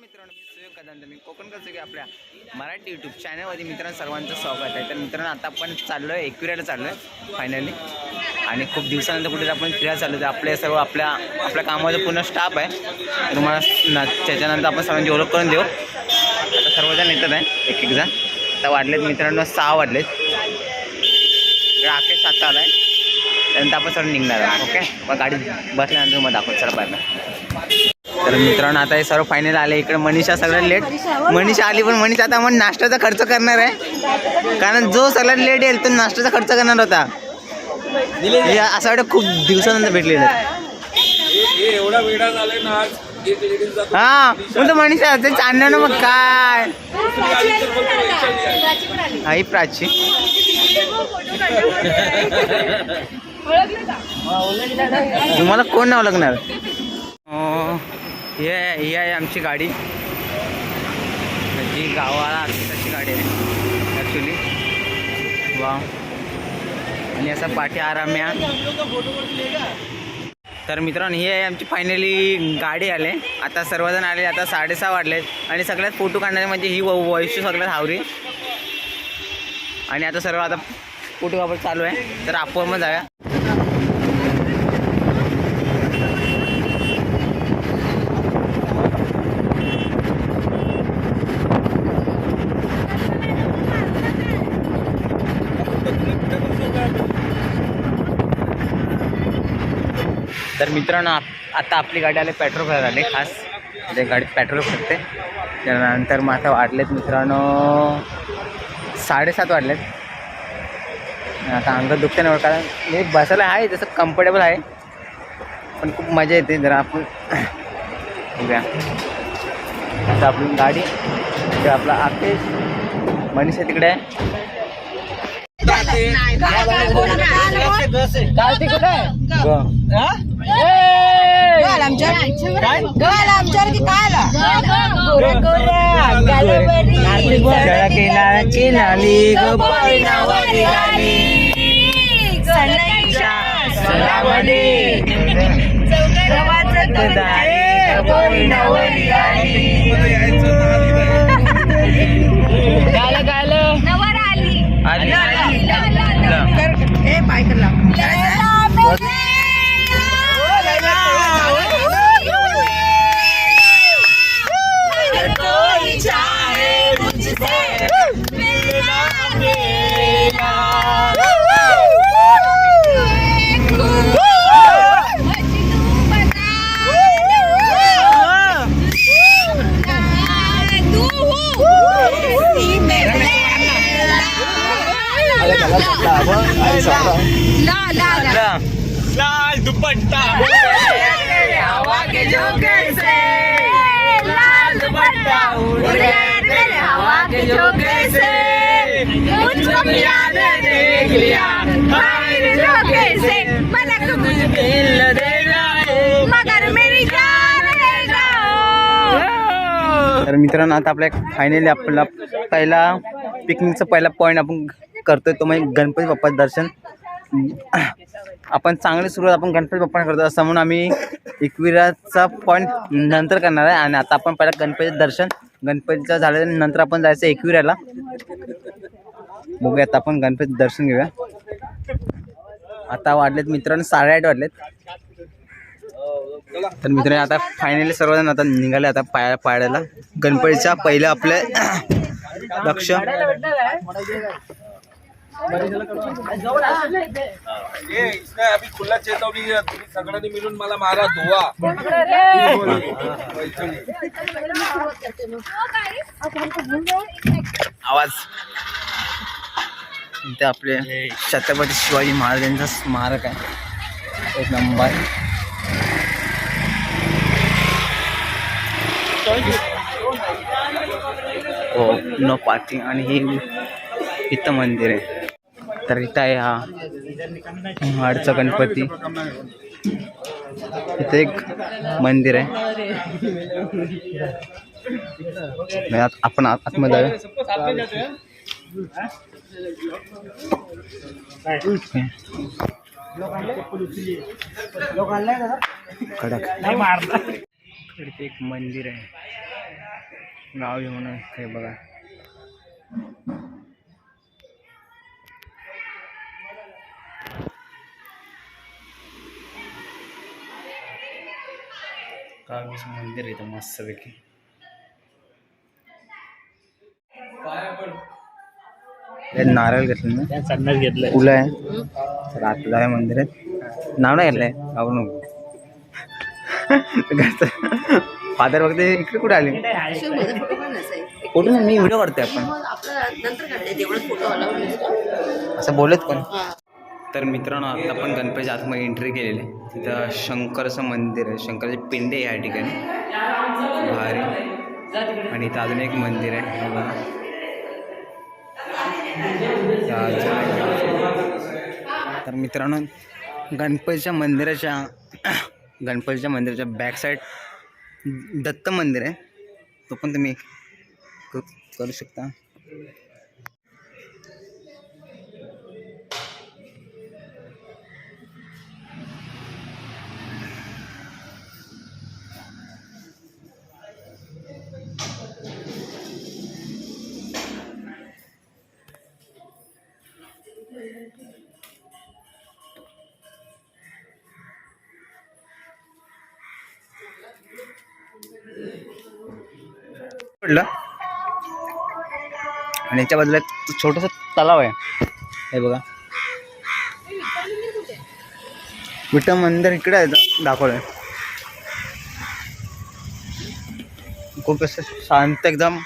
मित्रांनो मी सुयोग कदम मी कोकण कसं की आपल्या मराठी यूट्यूब चॅनलमध्ये मित्रांनो सर्वांचं स्वागत आहे. तर मित्रांनो आता आपण चाललो आहे एकविराला चाललो आहे फायनली आणि खूप दिवसानंतर कुठे आपण फिरायला चाललो आहे आपले सर्व आपल्या आपल्या कामाचा पूर्ण स्टाफ आहे. तुम्हाला त्याच्यानंतर आपण सर्वांची ओळख करून देऊ. आता सर्वजण येतात आहे एक एक जण. आता वाढलेत मित्रांनो सहा वाढलेत. राकेश आता आला आहे त्यानंतर आपण सर्व निघणार आहे ओके? मग गाडी बसल्यानंतर मग दाखवत सर बाय तर मित्रांनो आता हे सर्व फायनल आले. इकडे मनीषा सगळ्यात लेट मनीषा आली पण मनीषा आता आपण नाश्त्याचा खर्च करणार आहे. कारण जो सगळ्यात लेट येईल तो नाश्त्याचा खर्च करणार होता. हे असं वाटतं खूप दिवसानंतर भेटलेलं हे हा मग तो मनीषा ते चांदणं मग काय. आई प्राची. तुम्हाला कोण नाव लागणार हे आहे ही आहे आमची गाडी. जी गावाला असते तशी गाडी आहे ॲक्च्युली वा आणि असा पाठी आराम्या. तर मित्रांनो ही आहे आमची फायनली गाडी आले. आता सर्वजण आले आता साडेसहा वाढले आणि सगळ्यात फोटो काढणारे म्हणजे ही व- वैशू सगळ्यात हावरी. आणि आता सर्व आता फोटो वापर चालू आहे. तर आपण मग जाऊया. तर मित्रांनो आप- आता आपली गाडी आली पेट्रोल भरायला आली खास. ते गाडीत पेट्रोल भरते. त्यानंतर मग आता वाढलेत मित्रांनो साडेसात वाढलेत. आता अंग दुखते नाही कारण मी बसायला आहे जसं कम्फर्टेबल आहे. पण खूप मजा येते जरा आपण बघूया. आता आपली गाडी आपला आकेश मनीष तिकडे आहे. तिकडे तिकडे आहे गवाल आमच्यावर गवाल आमच्यावर की काय गोऱ्या गोऱ्या गालावरी केलाची लाली ग नावारी आली सनईच्या सणामध्ये रवाचं तळाले गोरी नावारी आली दुपट्टा हवा के झोंके से लाल दुपट्टा उड़ गया तेरे हवा के झोंके से. मुझको मिला दे देख लिया. मेरे झोंके से. मलक मुझे मिल देगा मगर मेरी जान ले जाओ. तर मित्रांनो आता आपल्या फायनली आपला पहिला पिकनिकचा पहिला पॉईंट आपण करतोय तो म्हणजे गणपती बाप्पाचं दर्शन. आपण चांगली सुरुवात आपण गणपती बाप्पा करतो असं म्हणून आम्ही एकविराचा पॉईंट नंतर करणार आहे. आणि आता आपण पहिला गणपतीचं दर्शन गणपतीचं झालं नंतर आपण जायचं एकविराला. बघूया आता आपण गणपती दर्शन घेऊया. आता वाढलेत मित्रांनो साडेआठ वाढलेत. तर मित्रांनो आता फायनली सर्वजण आता निघाले आता पाया पाडायला गणपतीच्या पहिलं आपलं लक्ष. ये इसने अभी खुला तुम्ही सगळ्यांनी मिळून मला मारा धुवा आवाज. ते आपले छत्रपती शिवाजी महाराजांचा स्मारक आहे. एक नंबर. हो नो पार्किंग आणि हे इथं मंदिर आहे. तर इथं आहे हा. हाडचा गणपती. इथे एक मंदिर आहे. आपण आत- आतमध्ये कडक. इथे एक मंदिर आहे. गाव घेऊन हे बघा. गावीचं मंदिर आहे इथं मस्तपैकी. हे नारळ घेतलं ना संडास घेतलंय. फुलं आहे. तर आतलं आहे मंदिरात. नाव नाही घेतलंय. गाव नको. फादर बघते इकडे कुठे आली? फोटो नाही मी व्हिडिओ करतोय आपण. असं बोलत पण. तर मित्रांनो आता आपण गणपतीच्या आतमध्ये एंट्री केलेली आहे. तिथं शंकरचं मंदिर आहे. शंकरचे पिंड आहे या ठिकाणी. भारी. आणि इथं अजून एक मंदिर आहे. बघा. तर मित्रांनो गणपतीच्या मंदिराच्या गणपतीच्या मंदिराच्या बॅक साईड दत्त मंदिर आहे. तो पण तुम्ही करू शकता. पडलं. आणि याच्या बाजूला एक छोटस तलाव आहे. हे बघा. विठ्ठल मंदिर इकडे आहे दाखवलं दाखवलंय खूप असं शांत एकदम.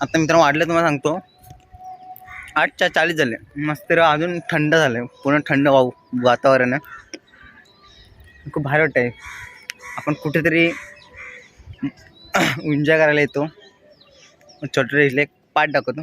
आता मित्रांनो वाढलं तुम्हाला सांगतो. आठच्या चाळीस झाले. मस्त रे अजून थंड झालं पूर्ण थंड वाव वातावरण आहे. खूप भारी वाटतंय. आपण कुठेतरी एन्जॉय करायला येतो. छोटे इथले एक पाठ दाखवतो.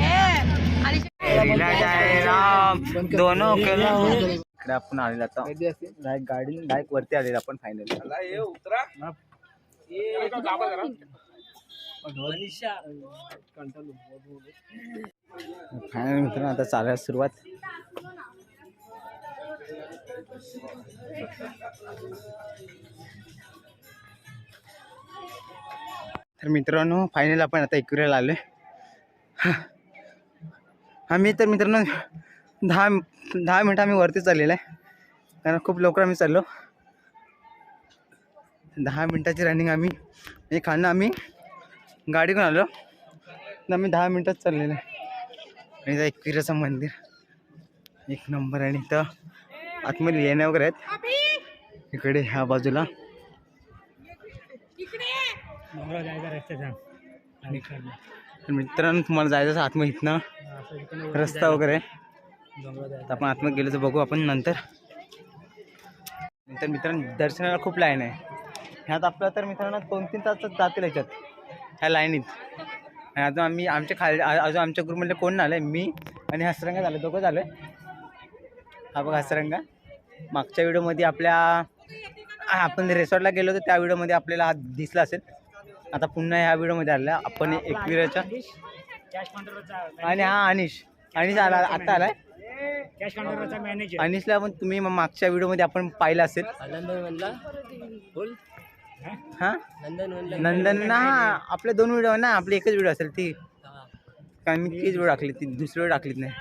ए, आलिशान. लीला जय राम. दोनों केलं. इकडे आपण आलेलो आता. डायरेक्ट गाडी डायरेक्ट वरती आलेलो आपण फायनली उतरा. ये. दाबा जरा. फायनल मित्रांनो आता चालायला सुरुवात. तर मित्रांनो फायनल आपण आता एकविराला आलोय. आम्ही तर मित्रांनो दहा दहा मिनटं आम्ही वरती चाललेलं आहे. कारण खूप लवकर आम्ही चाललो. दहा मिनटाची रनिंग आम्ही हे खाणं आम्ही गाडीकडून आलो. तर आम्ही दहा मिनटात चाललेलं. आहे आणि इथं एकविराचं मंदिर. एक नंबर आणि इथं आतमध्ये लेण्या वगैरे आहेत. इकडे ह्या बाजूला. तर मित्रांनो तुम्हाला जायचं आतमध्ये इथनं. रस्ता वगैरे आपण आतमध्ये गेलो तर बघू आपण नंतर. नंतर मित्रांनो दर्शनाला खूप लाईन आहे. ह्यात आपलं तर मित्रांनो दोन तीन तास जातील याच्यात. ह्या लाईनीत. आणि अजून आम्ही आमच्या खाली अजून आमच्या ग्रुपमधले कोण नाही आले मी आणि हसरंगा झालं दोघं झालं हा बघ हसरंगा. मागच्या व्हिडिओमध्ये आपल्या आपण रेसॉर्टला गेलो होतो त्या व्हिडिओमध्ये आपल्याला हा दिसला असेल. आता पुन्हा ह्या व्हिडिओमध्ये आला आपण एकविराच्या कॅश आणि हा अनिश. अनिश आला आता आलाय. अनिशला पण तुम्ही मग मागच्या व्हिडिओमध्ये आपण पाहिलं असेल. बोल. हा? नंदन ना नंदन ना आपले दोन व्हिडिओ ना आपली एकच व्हिडिओ असेल ती. कारण मी तीच व्हिडिओ टाकली ती दुसरी व्हिडिओ टाकलीच नाही.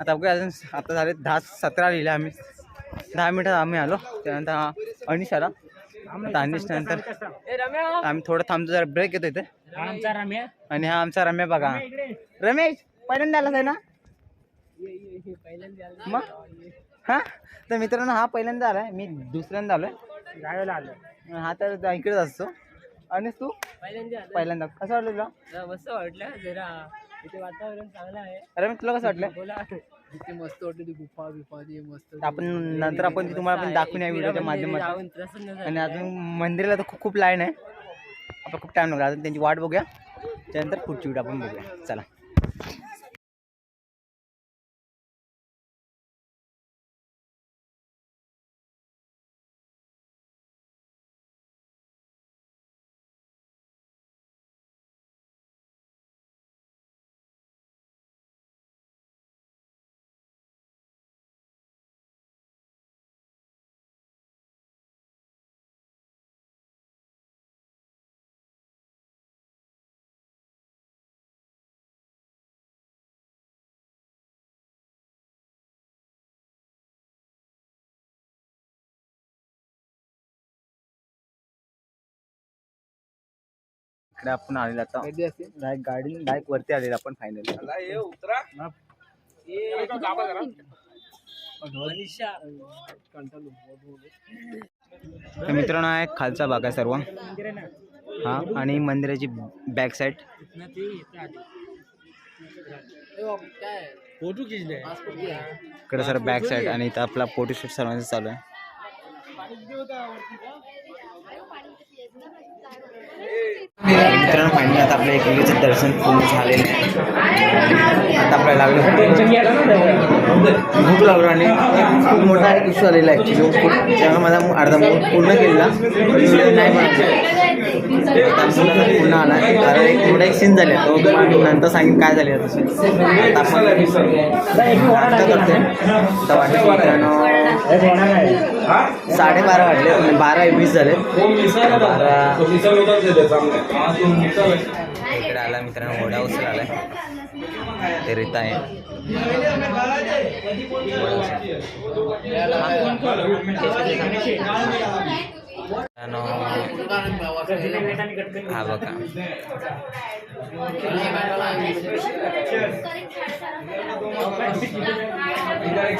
आता बघा अजून आता झाले दहा सतरा लिहिले आम्ही. दहा मिनिटात आम्ही आलो. त्यानंतर अनिश आला. आता अनिश नंतर आम्ही थोडं थांबतो जरा ब्रेक येतो इथे. आमचा आणि हा आमचा रम्या बघा. रमेश पहिल्यांदा आलाच आहे ना? मग? हा? तर मित्रांनो हा पहिल्यांदा आलाय. मी दुसऱ्यांदा आलोय. आहे आलो हा तर इकडेच असतो. आणि तू? पहिल्यांदा पहिल्यांदा. कसं वाटलं तुला? मस्त वाटलं जरा इथे वातावरण चांगलं आहे. रमेश तुला कसं वाटलं? बोला. इथे मस्त वाटलं ती गुफा बिफा ती मस्त. आपण नंतर आपण ती तुम्हाला पण दाखवून या व्हिडिओच्या माध्यमातून. जाऊन प्रसन्न झालं. आणि अजून मंदिराला तर खूप खूप लाईन आहे. आपण खूप टाईम लागला. अजून त्यांची वाट बघूया. त्यानंतर पुढची व्हिडिओ आपण बघूया. चला. इकडे आपण आलेलो आता. डायरेक्ट गाडी डायरेक्ट वरती आलेलो आपण फायनली तर मित्रांनो हा एक खालचा भाग आहे सर्व. आहे हा आणि मंदिराची बॅक साईड फोटो खिचले इकडे सर बॅक साईड आणि इथं आपला फोटोशूट सर्वांचं चालू आहे. मित्रांनो फायनली आता आपल्या एकमेकीचं दर्शन पूर्ण झालेलं आहे. आता आपल्याला लागलं भूक लागलो आणि खूप मोठा एक इश्यू आलेला आहे. ॲक्च्युली त्यामुळे माझा अर्धा मूड पूर्ण केलेला नाही बनवला पूर्ण आला कारण एक थोडा एक सीन झाले तो नंतर सांगेन काय झाले तसं आता आपण नाश्ता करतोय. तर वाटतं मित्रांनो साडेबारा वाटले बारा वीस झाले तो मिसळ होता. बारा तो मिसळ होताच आहे आहे. इकडे आला मित्रांनो ओढा उचल आलाय ते रीता आहे हा बघा इधर एक